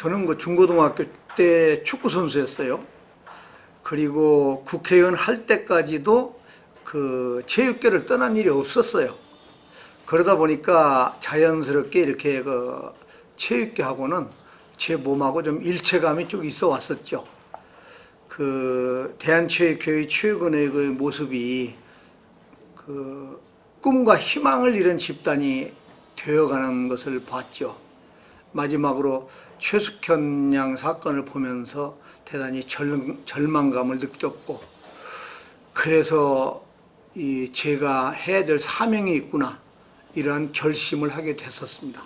저는 그 중고등학교 때 축구 선수였어요. 그리고 국회의원 할 때까지도 그 체육계를 떠난 일이 없었어요. 그러다 보니까 자연스럽게 이렇게 그 체육계하고는 제 몸하고 좀 일체감이 쭉 있어 왔었죠. 그 대한체육회의 최근의 그 모습이 그 꿈과 희망을 잃은 집단이 되어가는 것을 봤죠. 마지막으로 최숙현 양 사건을 보면서 대단히 절, 절망감을 느꼈고 그래서 이 제가 해야 될 사명이 있구나 이러한 결심을 하게 됐었습니다.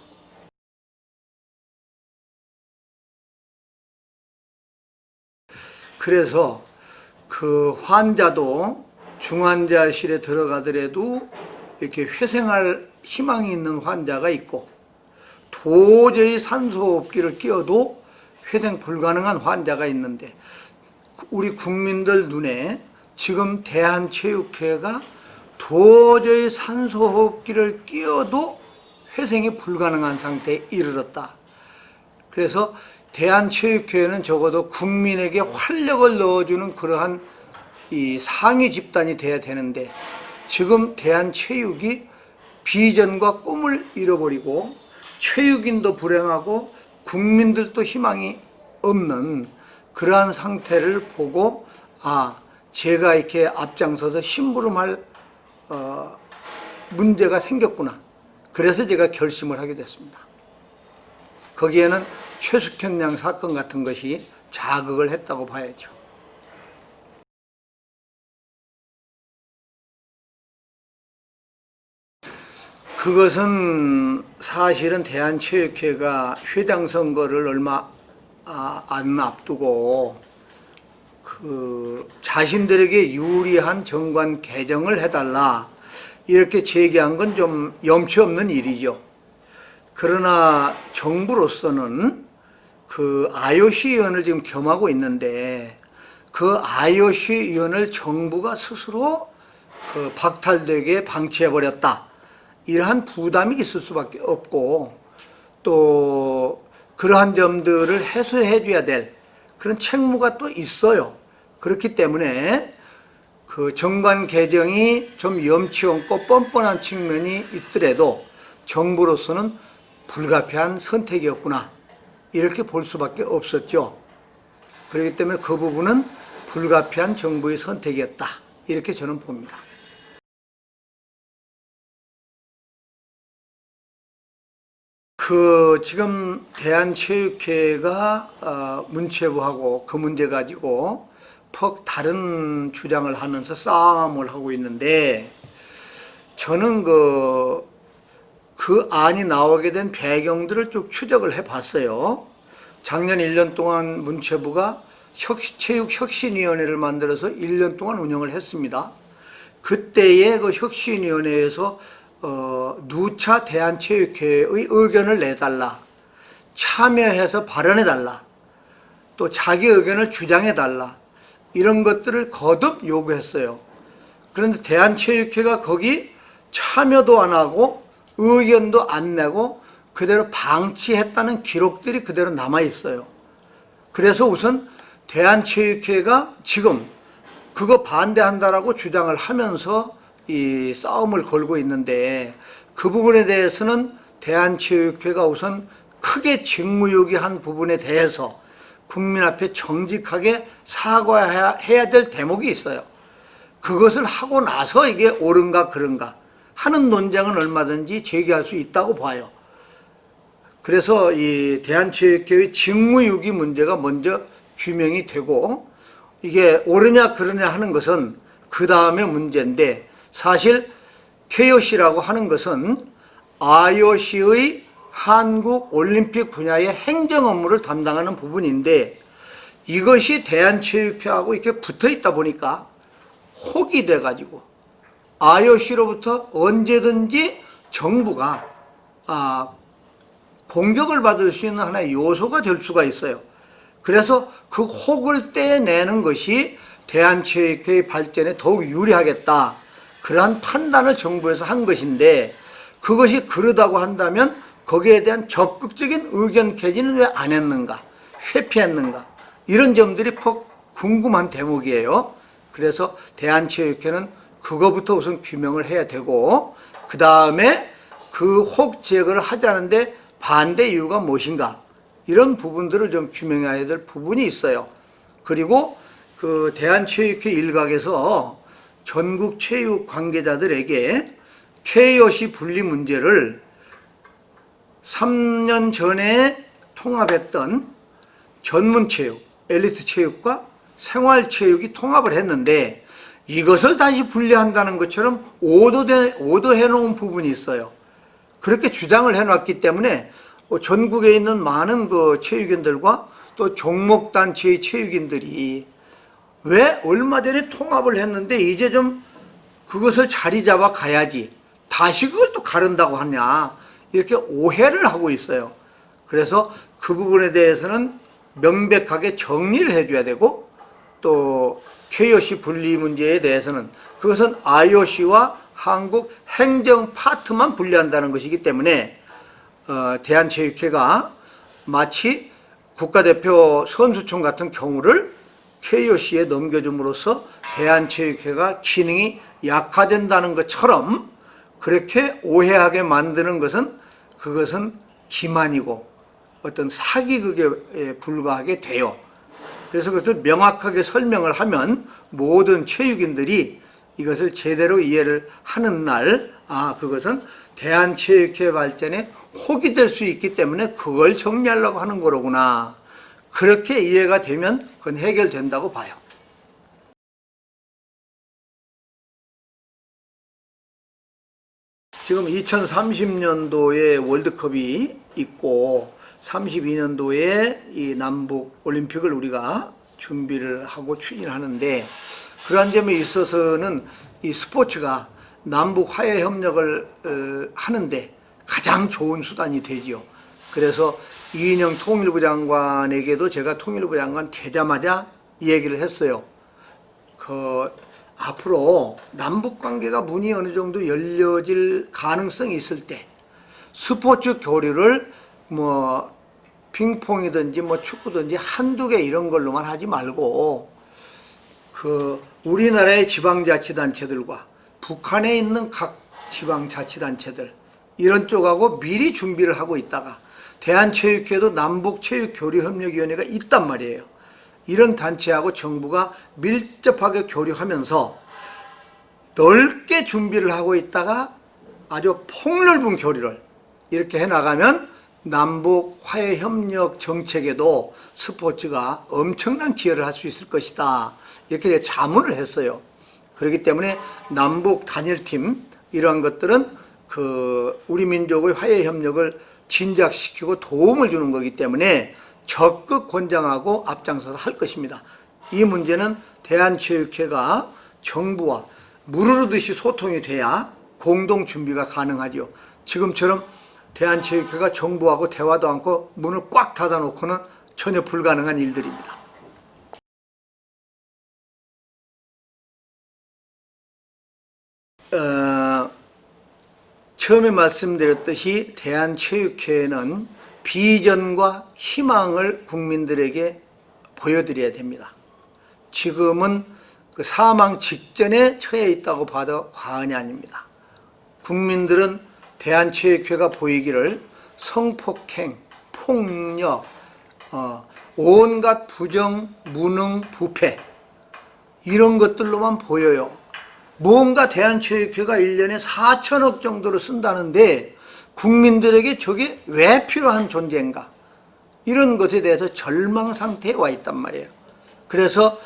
그래서 그 환자도 중환자실에 들어가더라도 이렇게 회생할 희망이 있는 환자가 있고 도저히 산소호흡기를 끼워도 회생 불가능한 환자가 있는데 우리 국민들 눈에 지금 대한체육회가 도저히 산소호흡기를 끼워도 회생이 불가능한 상태에 이르렀다. 그래서 대한체육회는 적어도 국민에게 활력을 넣어주는 그러한 이 상위 집단이 돼야 되는데 지금 대한체육이 비전과 꿈을 잃어버리고 체육인도 불행하고 국민들도 희망이 없는 그러한 상태를 보고 아 제가 이렇게 앞장서서 심부름할 어, 문제가 생겼구나. 그래서 제가 결심을 하게 됐습니다. 거기에는 최숙현 양 사건 같은 것이 자극을 했다고 봐야죠. 그것은 사실은 대한체육회가 회장 선거를 얼마 아, 안 앞두고 그 자신들에게 유리한 정관 개정을 해달라 이렇게 제기한 건 좀 염치 없는 일이죠. 그러나 정부로서는 그 IOC 위원을 지금 겸하고 있는데 그 IOC 위원을 정부가 스스로 그 박탈되게 방치해 버렸다. 이러한 부담이 있을 수밖에 없고 또 그러한 점들을 해소해 줘야 될 그런 책무가 또 있어요. 그렇기 때문에 그 정관 개정이 좀 염치 없고 뻔뻔한 측면이 있더라도 정부로서는 불가피한 선택이었구나. 이렇게 볼 수밖에 없었죠. 그렇기 때문에 그 부분은 불가피한 정부의 선택이었다. 이렇게 저는 봅니다. 그 지금 대한체육회가 어, 문체부하고 그 문제 가지고 퍽 다른 주장을 하면서 싸움을 하고 있는데 저는 그, 그 안이 나오게 된 배경들을 쭉 추적을 해 봤어요. 작년 1년 동안 문체부가 혁, 체육혁신위원회를 만들어서 1년 동안 운영을 했습니다. 그때의 그 혁신위원회에서 어, 누차 대한체육회의 의견을 내달라. 참여해서 발언해달라. 또 자기 의견을 주장해달라. 이런 것들을 거듭 요구했어요. 그런데 대한체육회가 거기 참여도 안 하고 의견도 안 내고 그대로 방치했다는 기록들이 그대로 남아 있어요. 그래서 우선 대한체육회가 지금 그거 반대한다라고 주장을 하면서 이 싸움을 걸고 있는데 그 부분에 대해서는 대한체육회가 우선 크게 직무유기한 부분에 대해서 국민 앞에 정직하게 사과해야 해야 될 대목이 있어요. 그것을 하고 나서 이게 옳은가 그른가 하는 논쟁은 얼마든지 제기할 수 있다고 봐요. 그래서 이 대한체육회의 직무유기 문제가 먼저 규명이 되고 이게 옳으냐 그르냐 하는 것은 그 다음에 문제인데 사실 KOC라고 하는 것은 IOC의 한국 올림픽 분야의 행정 업무를 담당하는 부분인데 이것이 대한체육회하고 이렇게 붙어 있다 보니까 혹이 돼가지고 IOC로부터 언제든지 정부가 아, 공격을 받을 수 있는 하나의 요소가 될 수가 있어요. 그래서 그 혹을 떼내는 것이 대한체육회의 발전에 더욱 유리하겠다. 그러한 판단을 정부에서 한 것인데 그것이 그러다고 한다면 거기에 대한 적극적인 의견 개진은 왜 안 했는가? 회피했는가? 이런 점들이 퍽 궁금한 대목이에요. 그래서 대한체육회는 그거부터 우선 규명을 해야 되고 그 다음에 그 혹 제거를 하자는데 반대 이유가 무엇인가? 이런 부분들을 좀 규명해야 될 부분이 있어요. 그리고 그 대한체육회 일각에서 전국 체육 관계자들에게 케이오시 분리 문제를 3년 전에 통합했던 전문 체육, 엘리트 체육과 생활 체육이 통합을 했는데 이것을 다시 분리한다는 것처럼 오도돼, 오도해 놓은 부분이 있어요. 그렇게 주장을 해 놨기 때문에 어, 전국에 있는 많은 그 체육인들과 또 종목단체의 체육인들이 왜 얼마 전에 통합을 했는데 이제 좀 그것을 자리 잡아 가야지 다시 그걸 또 가른다고 하냐 이렇게 오해를 하고 있어요. 그래서 그 부분에 대해서는 명백하게 정리를 해줘야 되고 또 KOC 분리 문제에 대해서는 그것은 IOC와 한국 행정 파트만 분리한다는 것이기 때문에 어, 대한체육회가 마치 국가대표 선수촌 같은 경우를 KOC에 넘겨줌으로써 대한체육회가 기능이 약화된다는 것처럼 그렇게 오해하게 만드는 것은 그것은 기만이고 어떤 사기극에 불과하게 돼요. 그래서 그것을 명확하게 설명을 하면 모든 체육인들이 이것을 제대로 이해를 하는 날, 아, 그것은 대한체육회 발전에 혹이 될 수 있기 때문에 그걸 정리하려고 하는 거로구나. 그렇게 이해가 되면 그건 해결된다고 봐요. 지금 2030년도에 월드컵이 있고 32년도에 이 남북 올림픽을 우리가 준비를 하고 추진하는데 그러한 점에 있어서는 이 스포츠가 남북 화해 협력을 어, 하는데 가장 좋은 수단이 되지요. 그래서 이인영 통일부 장관에게도 제가 통일부 장관 되자마자 이 얘기를 했어요. 그 앞으로 남북 관계가 문이 어느 정도 열려질 가능성이 있을 때 스포츠 교류를 뭐 핑퐁이든지 뭐 축구든지 한두 개 이런 걸로만 하지 말고 그 우리나라의 지방자치단체들과 북한에 있는 각 지방자치단체들 이런 쪽하고 미리 준비를 하고 있다가 대한체육회도 남북체육교류협력위원회가 있단 말이에요. 이런 단체하고 정부가 밀접하게 교류하면서 넓게 준비를 하고 있다가 아주 폭넓은 교류를 이렇게 해나가면 남북 화해 협력 정책에도 스포츠가 엄청난 기여를 할 수 있을 것이다. 이렇게 자문을 했어요. 그렇기 때문에 남북 단일팀 이러한 것들은 그 우리 민족의 화해 협력을 진작시키고 도움을 주는 거기 때문에 적극 권장하고 앞장서서 할 것입니다. 이 문제는 대한체육회가 정부와 무르르듯이 소통이 돼야 공동 준비가 가능하죠. 지금처럼 대한체육회가 정부하고 대화도 않고 문을 꽉 닫아놓고는 전혀 불가능한 일들입니다. 처음에 말씀드렸듯이 대한체육회는 비전과 희망을 국민들에게 보여드려야 됩니다. 지금은 그 사망 직전에 처해 있다고 봐도 과언이 아닙니다. 국민들은 대한체육회가 보이기를 성폭행, 폭력, 어, 온갖 부정, 무능, 부패 이런 것들로만 보여요. 뭔가 대한체육회가 1년에 4천억 정도를 쓴다는데 국민들에게 저게 왜 필요한 존재인가? 이런 것에 대해서 절망 상태에 와 있단 말이에요. 그래서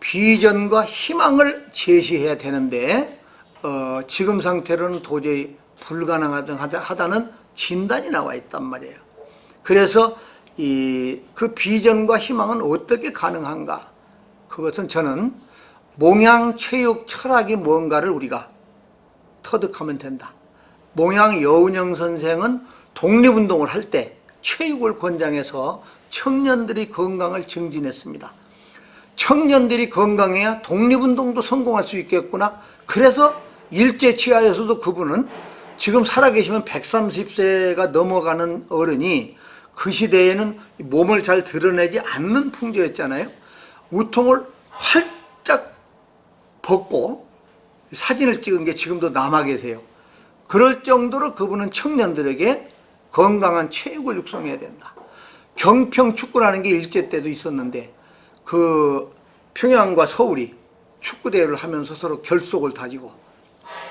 비전과 희망을 제시해야 되는데 어, 지금 상태로는 도저히 불가능하다는 진단이 나와 있단 말이에요. 그래서 이 그 비전과 희망은 어떻게 가능한가? 그것은 저는 몽양 체육 철학이 뭔가를 우리가 터득하면 된다. 몽양 여운영 선생은 독립운동을 할 때 체육을 권장해서 청년들이 건강을 증진했습니다. 청년들이 건강해야 독립운동도 성공할 수 있겠구나. 그래서 일제 치하에서도 그분은 지금 살아계시면 130세가 넘어가는 어른이 그 시대에는 몸을 잘 드러내지 않는 풍조였잖아요. 우통을 활짝 벗고 사진을 찍은 게 지금도 남아 계세요. 그럴 정도로 그분은 청년들에게 건강한 체육을 육성해야 된다. 경평 축구라는 게 일제 때도 있었는데 그 평양과 서울이 축구 대회를 하면서 서로 결속을 다지고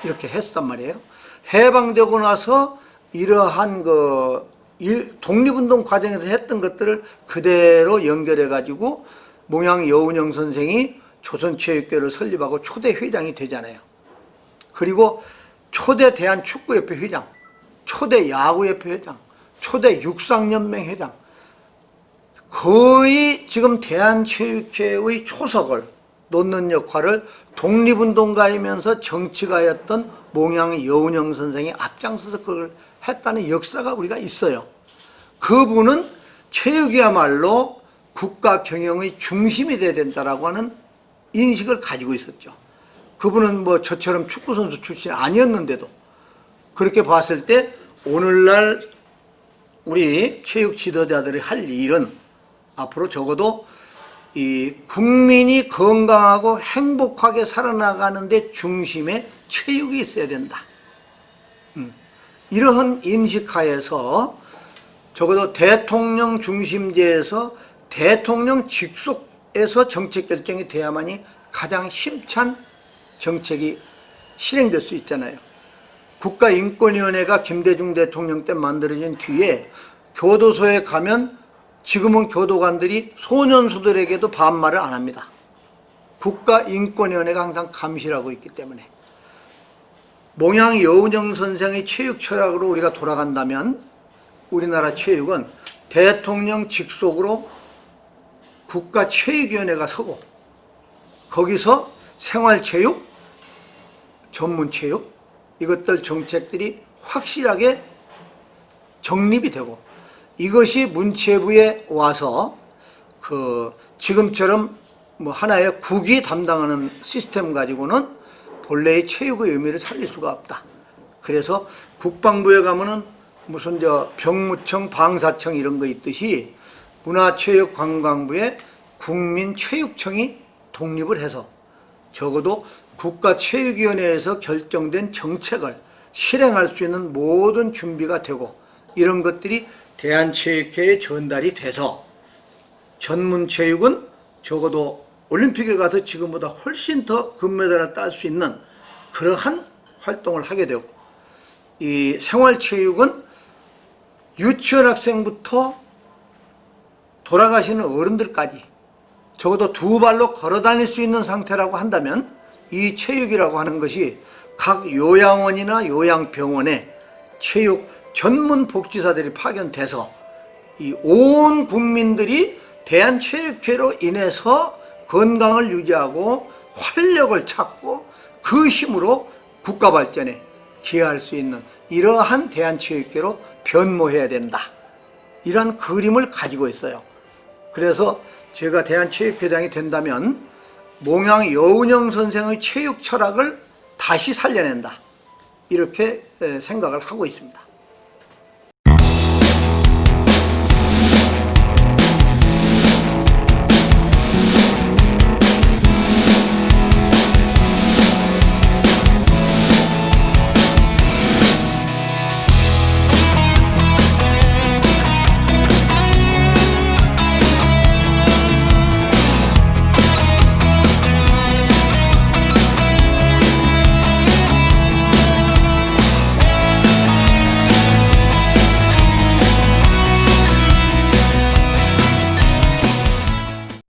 이렇게 했단 말이에요. 해방되고 나서 이러한 그 일- 독립운동 과정에서 했던 것들을 그대로 연결해 가지고 몽양 여운영 선생이 조선체육회를 설립하고 초대 회장이 되잖아요. 그리고 초대 대한축구협회 회장, 초대 야구협회 회장, 초대 육상연맹 회장, 거의 지금 대한체육회의 초석을 놓는 역할을 독립운동가이면서 정치가였던 몽양 여운영 선생이 앞장서서 그걸 했다는 역사가 우리가 있어요. 그분은 체육이야말로 국가 경영의 중심이 돼야 된다라고 하는 인식을 가지고 있었죠. 그분은 뭐 저처럼 축구 선수 출신 아니었는데도 그렇게 봤을 때 오늘날 우리 체육 지도자들이 할 일은 앞으로 적어도 이 국민이 건강하고 행복하게 살아나가는데 중심에 체육이 있어야 된다. 음, 이러한 인식하에서 적어도 대통령 중심제에서 대통령 직속 에서 정책 결정이 돼야만이 가장 힘찬 정책이 실행될 수 있잖아요. 국가인권위원회가 김대중 대통령 때 만들어진 뒤에 교도소에 가면 지금은 교도관들이 소년수들에게도 반말을 안 합니다. 국가인권위원회가 항상 감시를 하고 있기 때문에 몽양 여운영 선생의 체육 철학으로 우리가 돌아간다면 우리나라 체육은 대통령 직속으로 국가 체육위원회가 서고 거기서 생활체육, 전문체육 이것들 정책들이 확실하게 정립이 되고 이것이 문체부에 와서 그 지금처럼 뭐 하나의 국이 담당하는 시스템 가지고는 본래의 체육의 의미를 살릴 수가 없다. 그래서 국방부에 가면은 무슨 저 병무청, 방사청 이런 거 있듯이 문화체육관광부에 국민체육청이 독립을 해서 적어도 국가체육위원회에서 결정된 정책을 실행할 수 있는 모든 준비가 되고 이런 것들이 대한체육회에 전달이 돼서 전문체육은 적어도 올림픽에 가서 지금보다 훨씬 더 금메달을 딸 수 있는 그러한 활동을 하게 되고 이 생활체육은 유치원 학생부터 돌아가시는 어른들까지 적어도 두 발로 걸어 다닐 수 있는 상태라고 한다면 이 체육이라고 하는 것이 각 요양원이나 요양병원에 체육 전문 복지사들이 파견돼서 이 온 국민들이 대한체육회로 인해서 건강을 유지하고 활력을 찾고 그 힘으로 국가 발전에 기여할 수 있는 이러한 대한체육회로 변모해야 된다. 이런 그림을 가지고 있어요. 그래서 제가 대한체육회장이 된다면 몽양 여운영 선생의 체육 철학을 다시 살려낸다. 이렇게 에, 생각을 하고 있습니다.